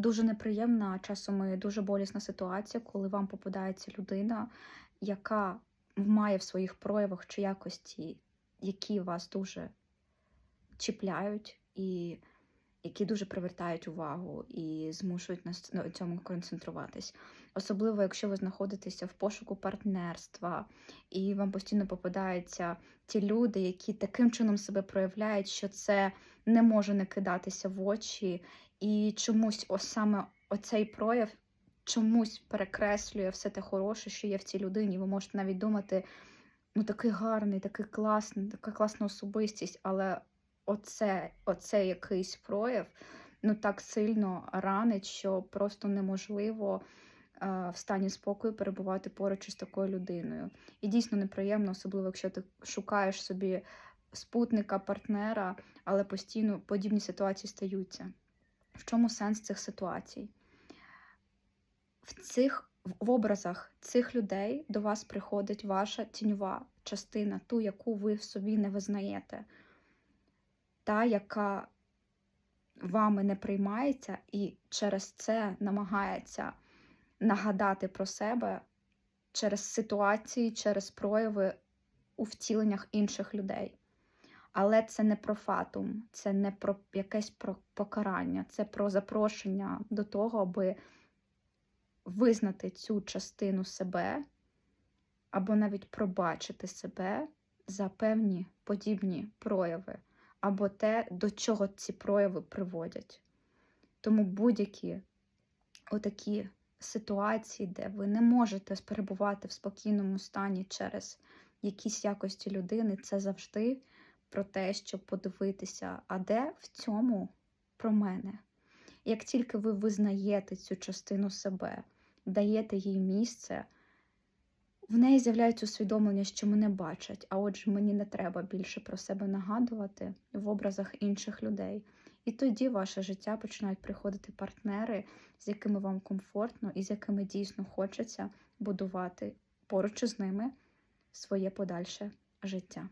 дуже неприємна, часом і дуже болісна ситуація, коли вам попадається людина, яка має в своїх проявах чи якості, які вас дуже чіпляють і які дуже привертають увагу і змушують нас на цьому концентруватись. Особливо, якщо ви знаходитеся в пошуку партнерства, і вам постійно попадаються ті люди, які таким чином себе проявляють, що це не може не кидатися в очі, і чомусь ось саме оцей прояв чомусь перекреслює все те хороше, що є в цій людині. Ви можете навіть думати, ну такий гарний, такий класний, така класна особистість, але оце, оце якийсь прояв ну так сильно ранить, що просто неможливо е, в стані спокою перебувати поруч із такою людиною. І дійсно неприємно, особливо якщо ти шукаєш собі спутника, партнера, але постійно подібні ситуації стаються. В чому сенс цих ситуацій? В цих в образах цих людей до вас приходить ваша тіньова частина, ту, яку ви собі не визнаєте, та, яка вами не приймається, і через це намагається нагадати про себе через ситуації, через прояви у втіленнях інших людей. Але це не про фатум, це не про якесь про покарання, це про запрошення до того, аби визнати цю частину себе, або навіть пробачити себе за певні подібні прояви, або те, до чого ці прояви приводять. Тому будь-які отакі ситуації, де ви не можете перебувати в спокійному стані через якісь якості людини, це завжди про те, щоб подивитися, а де в цьому про мене. Як тільки ви визнаєте цю частину себе, даєте їй місце, в неї з'являється усвідомлення, що мене бачать, а отже, мені не треба більше про себе нагадувати в образах інших людей. І тоді в ваше життя починають приходити партнери, з якими вам комфортно і з якими дійсно хочеться будувати поруч із ними своє подальше життя.